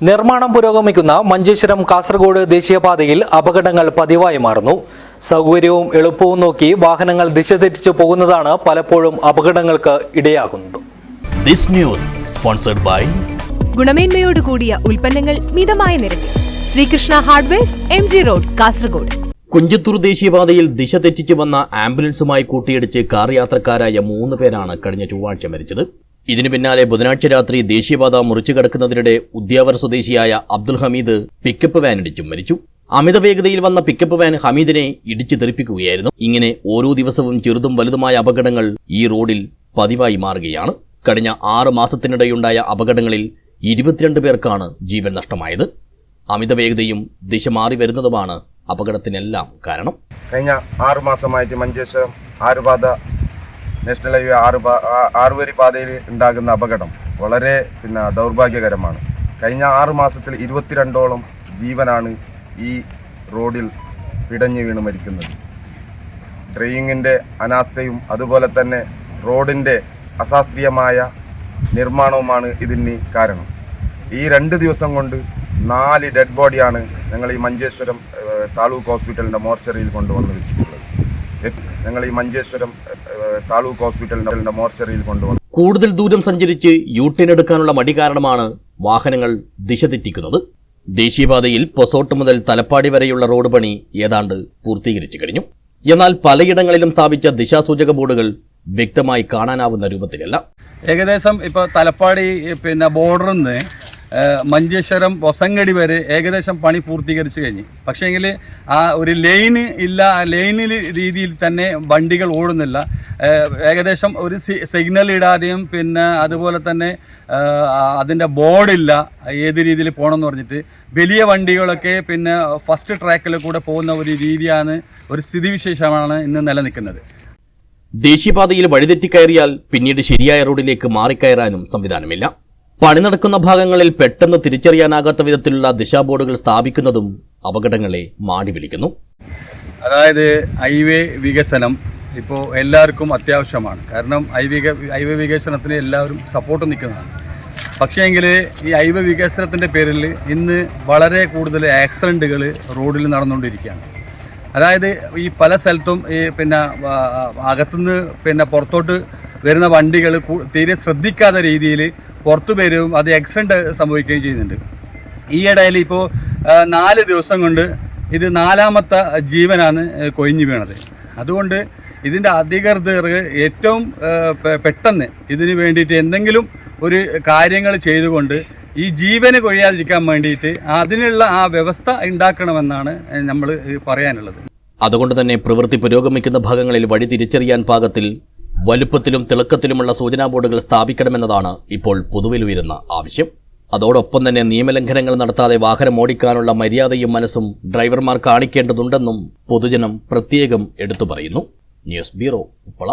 നിർമ്മാണം പുരോഗമിക്കുന്ന മഞ്ചേശ്വരം കാസർഗോഡ് ദേശീയപാതയിൽ അപകടങ്ങൾ പതിവായി മാറുന്നു. സൗകര്യവും എളുപ്പവും നോക്കി വാഹനങ്ങൾ ദിശ തെറ്റിച്ചു പോകുന്നതാണ് പലപ്പോഴും അപകടങ്ങൾക്ക് ഇടയാകുന്നത്. ദിസ് ന്യൂസ് സ്പോൺസർഡ് ബൈ ഗുണമേന്മയോട് കൂടിയ ഉൽപ്പന്നങ്ങൾ മിതമായ നിരക്കിൽ. Sreekrishna hardwares M G road Kasaragod. Kunjathur ദേശീയപാതയിൽ ദിശ തെറ്റിച്ചു വന്ന ആംബുലൻസുമായി കൂട്ടിയിടിച്ച് കാർ യാത്രക്കാരായ മൂന്ന് പേരാണ് കഴിഞ്ഞ ചൊവ്വാഴ്ച മരിച്ചത്. ഇതിനു പിന്നാലെ ബുധനാഴ്ച രാത്രി ദേശീയപാത മുറിച്ചു കടക്കുന്നതിനിടെ ഉദ്യാവർ സ്വദേശിയായ അബ്ദുൽ ഹമീദ് പിക്കപ്പ് വാൻ ഇടിച്ചും മരിച്ചു. അമിത വേഗതയിൽ വന്ന പിക്കപ്പ് വാൻ ഹമീദിനെ ഇടിച്ചു തെറിപ്പിക്കുകയായിരുന്നു. ഇങ്ങനെ ഓരോ ദിവസവും ചെറുതും വലുതുമായ അപകടങ്ങൾ ഈ റോഡിൽ പതിവായി മാറുകയാണ്. കഴിഞ്ഞ ആറ് മാസത്തിനിടെയുണ്ടായ അപകടങ്ങളിൽ ഇരുപത്തിരണ്ട് പേർക്കാണ് ജീവൻ നഷ്ടമായത്. അമിത വേഗതയും ദിശ മാറി വരുന്നതുമാണ് അപകടത്തിനെല്ലാം കാരണം. കഴിഞ്ഞ ആറു മാസമായിട്ട് മഞ്ചേശ്വരം ആറുപാത നാഷണൽ ഹൈവേ ആറ് ആറുവരി പാതയിൽ ഉണ്ടാകുന്ന അപകടം വളരെ പിന്നെ ദൗർഭാഗ്യകരമാണ്. കഴിഞ്ഞ ആറ് മാസത്തിൽ ഇരുപത്തിരണ്ടോളം ജീവനാണ് ഈ റോഡിൽ പിടഞ്ഞു വീണ് മരിക്കുന്നത്. ഡ്രൈവിങ്ങിന്റെ അനാസ്ഥയും അതുപോലെ തന്നെ റോഡിന്റെ അശാസ്ത്രീയമായ നിർമ്മാണവുമാണ് ഇതിന് കാരണം. ഈ രണ്ട് ദിവസം കൊണ്ട് നാല് ഡെഡ് ബോഡിയാണ് ഞങ്ങൾ ഈ മഞ്ചേശ്വരം താലൂക്ക് ഹോസ്പിറ്റലിന്റെ മോർച്ചറിയിൽ കൊണ്ടുവന്ന് വെച്ചിട്ടുള്ളത്. ഞങ്ങൾ ഈ മഞ്ചേശ്വരം താലൂക്ക് ഹോസ്പിറ്റലിന്റെ മോർച്ചറിയിൽ കൊണ്ടുവന്നു. കൂടുതൽ ദൂരം സഞ്ചരിച്ച് യൂട്ടേൺ എടുക്കാനുള്ള മടി കാരണമാണ് വാഹനങ്ങൾ ദിശ തെറ്റിക്കുന്നത്. ദേശീയപാതയിൽ പൊസോട്ട് മുതൽ തലപ്പാടി വരെയുള്ള റോഡ് പണി ഏതാണ്ട് പൂർത്തീകരിച്ചു കഴിഞ്ഞു. എന്നാൽ പലയിടങ്ങളിലും സ്ഥാപിച്ച ദിശാസൂചക ബോർഡുകൾ വ്യക്തമായി കാണാനാവുന്ന രൂപത്തിലല്ല. ഏകദേശം ഇപ്പോൾ തലപ്പാടി പിന്നെ ബോർഡറിൽ നിന്ന് മഞ്ചേശ്വരം വസങ്കടി വരെ ഏകദേശം പണി പൂർത്തീകരിച്ചു കഴിഞ്ഞു. പക്ഷേങ്കിൽ ആ ഒരു ലൈന് ഇല്ല ലൈനിൽ രീതിയിൽ തന്നെ വണ്ടികൾ ഓടുന്നില്ല. ഏകദേശം ഒരു സിഗ്നൽ ഇടാതെയും പിന്നെ അതുപോലെ തന്നെ അതിന്റെ ബോർഡില്ല ഏത് രീതിയിൽ പോകണമെന്ന് പറഞ്ഞിട്ട് വലിയ വണ്ടികളൊക്കെ പിന്നെ ഫസ്റ്റ് ട്രാക്കിൽ കൂടെ പോകുന്ന ഒരു രീതിയാണ് ഒരു സ്ഥിതിവിശേഷമാണ് ഇന്ന് നിലനിൽക്കുന്നത്. ദേശീയപാതയിൽ വഴിതെറ്റിക്കയറിയാൽ പിന്നീട് ശരിയായ റോഡിലേക്ക് മാറിക്കയറാനും സംവിധാനമില്ല. പണി നടക്കുന്ന ഭാഗങ്ങളിൽ പെട്ടെന്ന് തിരിച്ചറിയാനാകാത്ത വിധത്തിലുള്ള ദിശാബോർഡുകൾ സ്ഥാപിക്കുന്നതും അപകടങ്ങളെ മാടി വിളിക്കുന്നു അതായത് ഹൈവേ വികസനം ഇപ്പോൾ എല്ലാവർക്കും അത്യാവശ്യമാണ്. കാരണം ഹൈവേ ഹൈവേ വികസനത്തിന് എല്ലാവരും സപ്പോർട്ട് നിൽക്കുന്നതാണ്. പക്ഷേങ്കിൽ ഈ ഹൈവേ വികസനത്തിന്റെ പേരിൽ ഇന്ന് വളരെ കൂടുതൽ ആക്സിഡന്റുകൾ റോഡിൽ നടന്നുകൊണ്ടിരിക്കുകയാണ്. അതായത് ഈ പല സ്ഥലത്തും ഈ പിന്നെ അകത്തുനിന്ന് പിന്നെ പുറത്തോട്ട് വരുന്ന വണ്ടികൾ തീരെ ശ്രദ്ധിക്കാത്ത രീതിയിൽ പുറത്തു വരും അത് ആക്സിഡന്റ് സംഭവിക്കുകയും ചെയ്യുന്നുണ്ട്. ഈ ഇടയിൽ ഇപ്പോൾ നാല് ദിവസം കൊണ്ട് ഇത് നാലാമത്തെ ജീവനാണ് കൊയിഞ്ഞു വീണത്. അതുകൊണ്ട് ഇതിന്റെ അധികൃതർ ഏറ്റവും പെട്ടെന്ന് ഇതിന് വേണ്ടിയിട്ട് എന്തെങ്കിലും ഒരു കാര്യങ്ങൾ ചെയ്തുകൊണ്ട് ഈ ജീവന് കൊഴിയാതിരിക്കാൻ വേണ്ടിയിട്ട് അതിനുള്ള ആ വ്യവസ്ഥ ഉണ്ടാക്കണമെന്നാണ് നമ്മൾ പറയാനുള്ളത്. അതുകൊണ്ട് തന്നെ പ്രവൃത്തി പുരോഗമിക്കുന്ന ഭാഗങ്ങളിൽ വഴി തിരിച്ചറിയാൻ പാകത്തിൽ വലുപ്പത്തിലും തിളക്കത്തിലുമുള്ള സൂചനാ ബോർഡുകൾ സ്ഥാപിക്കണമെന്നതാണ് ഇപ്പോൾ പൊതുവിൽ ഉയരുന്ന ആവശ്യം. അതോടൊപ്പം തന്നെ നിയമലംഘനങ്ങൾ നടത്താതെ വാഹനം ഓടിക്കാനുള്ള മര്യാദയും മനസ്സും ഡ്രൈവർമാർ കാണിക്കേണ്ടതുണ്ടെന്നും പൊതുജനം പ്രത്യേകം എടുത്തു പറയുന്നു. News bureau Uppala.